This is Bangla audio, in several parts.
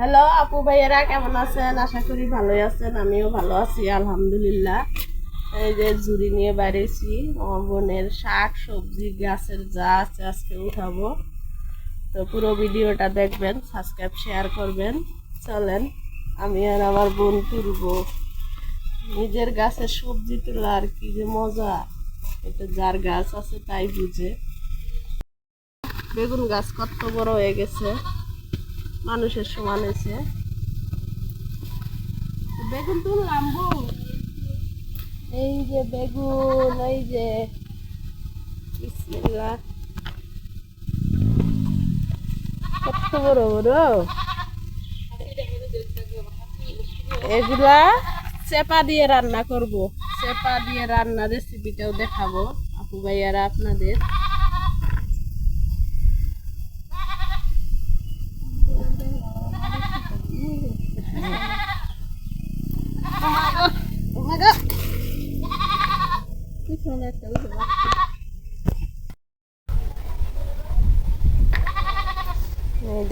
হ্যালো আপু ভাইয়েরা, কেমন আছেন? আশা করি ভালোই আছেন, আমিও ভালো আছি, আলহামদুলিল্লাহ। এই যে ঝুড়ি নিয়ে বেরিয়েছি আমার বোনের শাক, সবজি, গাছের যা আছে আজকে উঠাবো। তো পুরো ভিডিওটা দেখবেন, সাবস্ক্রাইব, শেয়ার করবেন। চলেন, আমি আর আমার বোন তুলবো। নিজের গাছের সবজি তোলা আর কি যে মজা, এটা যার গাছ আছে তাই বুঝে। বেগুন গাছ কত বড় হয়ে গেছে। মানুষের সমান হয়েছে। বেগুন তুললাম বউ। এই যে বেগুন, এই যে। কত বড় বড়? এগুলা চেপা দিয়ে রান্না করব। চেপা দিয়ে রান্না রেসিপিটাও দেখাবো। আপু ভাইয়ারা আপনাদের।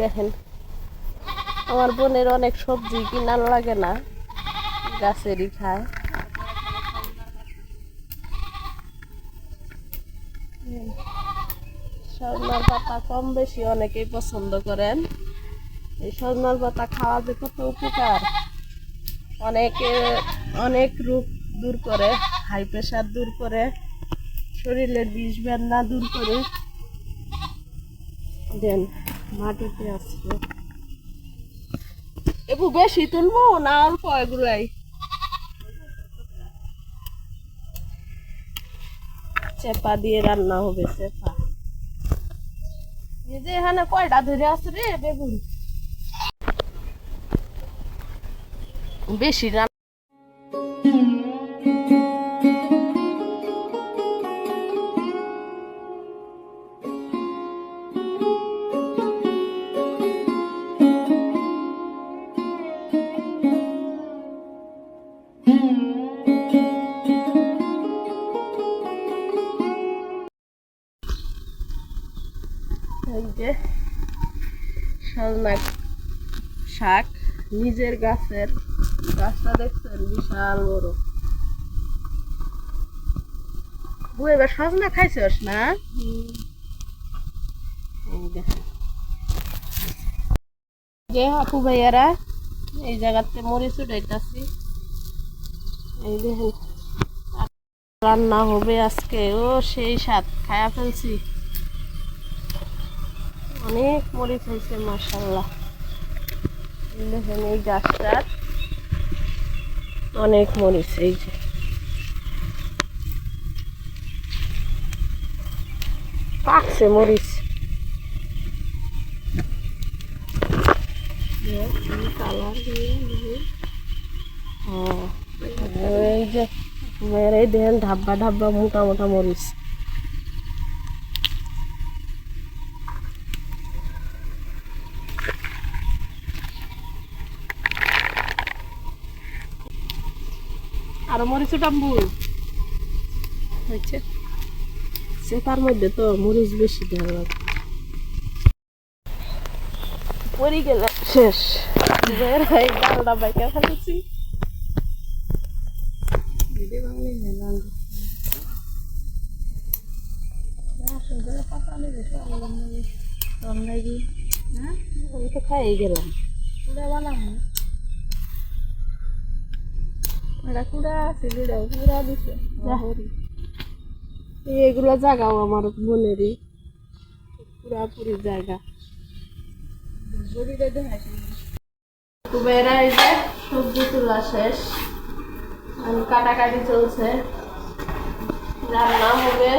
দেখেন, আমার বোনের অনেক সবজি কিনার লাগে না, গাছেরই খায়। সজনার পাতা কম বেশি অনেকেই পছন্দ করেন এই সজনার পাতা খাওয়া যে কত উপকার, অনেকে অনেক রোগ দূর করে হাই প্রেশার দূর করে শরীরের বিষ বেদনা দূর করে। দেন, মাটিতে আসব এবু বেশি তুলবো না অল্প এগুলাই? চেপা দিয়ে রান্না হবে, চেপা। এই যে এখানে কয়টা ধরে আছে রে বেগুন? বেশি রান্না সজনা শাক, নিজের গাছের গাছটা দেখছেন, বিশাল বড়। বউ, এবার সজনা খাইছস না? যে আপু ভাইয়ারা এই জায়গাতে মরিচ উঠাইতাছি। এই দেখেন, রান্না হবে আজকে। ও, সেই স্বাদ, খায়া ফেলছি। অনেক মরিচ হয়েছে মাসাল্লাহ দেখেন এই গাছটার অনেক মরিচ, এই যে। পাকছে মরিচ। কালার এই যে মেরে দেন ধাব্বা ধাব্বা মোটা মোটা মরিচ। আরও মরিচ টাম্বু হয়েছে সেটার মধ্যে তো মরিচ বেশি দেওয়া পরি গেলে। শেষ। বের হয়ে ডালটা বাইকা ফেলেছি। খাই গেলাম। বানাবো। এটা কুড়া দিছে। এগুলো জায়গাও আমার বোনেরই। পুরাপুরি জায়গা। কুবেরা এই যে সবজি তোলা শেষ। কাটাকাটি চলছে। রান্না হবে।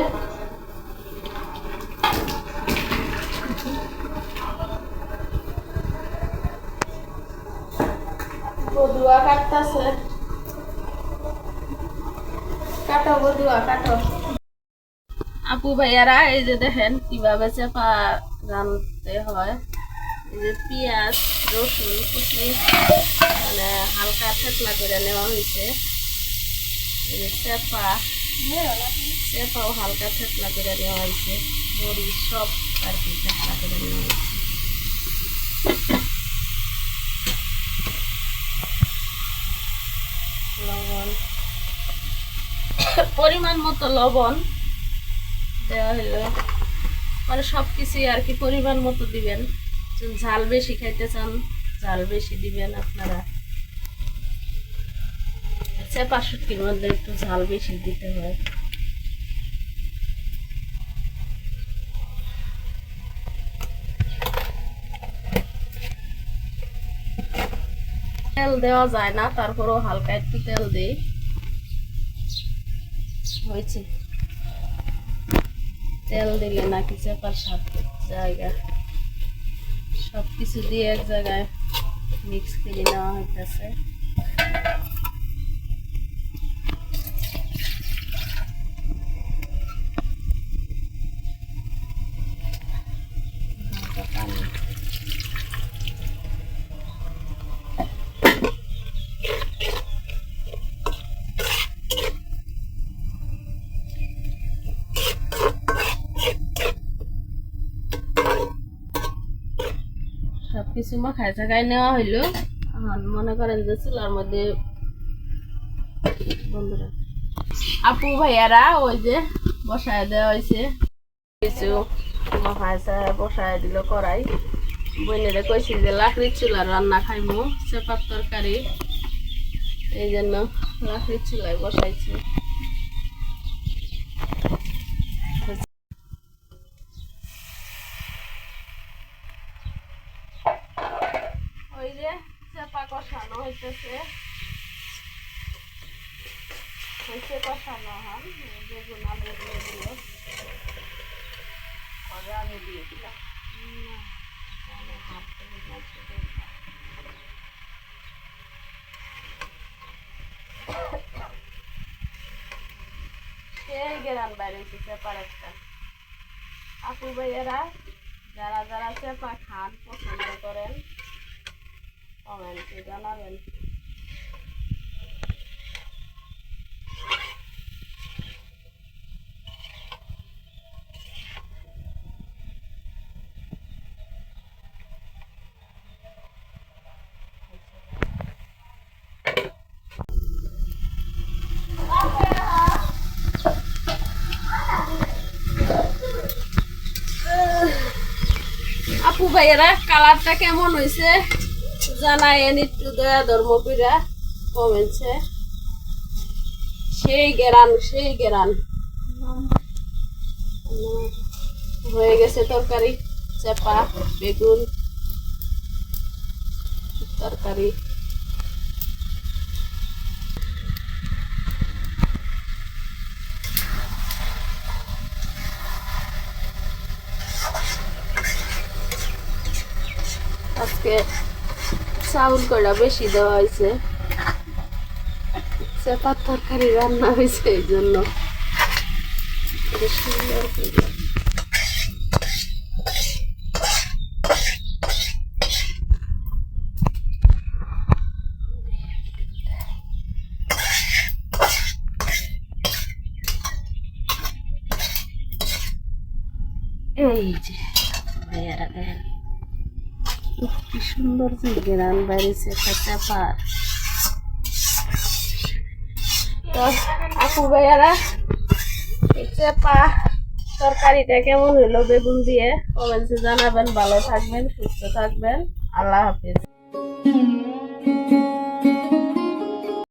বদুয়া কাটতেছে। কাটো বদুয়া কাটো। আপু ভাইয়ারা, এই যে দেখেন কীভাবে চেপা রানতে হয়। এই যে পেঁয়াজ, রসুন, কুচি মানে হালকা থেতলা করে নেওয়া হয়েছে। এই যে চেপা, চেপাও হালকা থেতলা করে নেওয়া হয়েছে। মরিচ সব আর কি থেতলা করে নেওয়া হয়েছে। পরিমাণ মতো লবণ দেওয়া হলো মানে সব কিছুই আর কি পরিমাণ মতো দিবেন। ঝাল বেশি খাইতে চান, ঝাল বেশি দিবেন আপনারা। চেপা শুটকির মধ্যে একটু ঝাল বেশি দিতে হয়। তেল দেওয়া যায় না, তারপরেও হালকা একটু তেল দিই। হয়েছে। তেল দিলে নাকি চেপার সব জায়গা। সব কিছু দিয়ে এক জায়গায় মিক্স করে নেওয়া হইতেছে। সব কিছু মাখায় জায়গায় নেওয়া হইল। মনে করেন যে চুলার মধ্যে বন্ধুরা, আপু ভাইয়ারা ওই যে বসায় দেওয়া হয়েছে কিছু মাখায় বসায় দিল কড়াই। বোনেরা কইছি যে লাকড়ির চুলার রান্না খাইমু চেপার তরকারি। এই জন্য লাকড়ির চুলায় বসাইছি ওই যে চেপা কষানো হইতেছে হইছে কষানো হন বেগুন আলু দিয়ে দিল পরে আমি দিয়ে দিলাম গেরান বাইরে চেপার একটা আপু ভাইয়েরা, যারা যারা চেপা খান, পছন্দ করেন, কমেন্টে জানাবেন আপু ভাইয়েরা, কালারটা কেমন হয়েছে জানায়েন একটু দয়া ধর্ম কমেছে সেই গেরান সেই গেরান। হয়ে গেছে তরকারি, চেপা, বেগুন, তরকারি। আজকে চাউল কড়া বেশি দেওয়া হয়েছে? চেপার তরকারি রান্না হয়েছে এই জন্য। এই যে, ভাইয়ারা কি সুন্দর যে গ্রান একটা চাপার তো, আপু ভাইয়ারা চাপা তরকারিটা কেমন হলো বেগুন দিয়ে? কমেন্টে জানাবেন, ভালো থাকবেন, সুস্থ থাকবেন। আল্লাহ হাফিজ।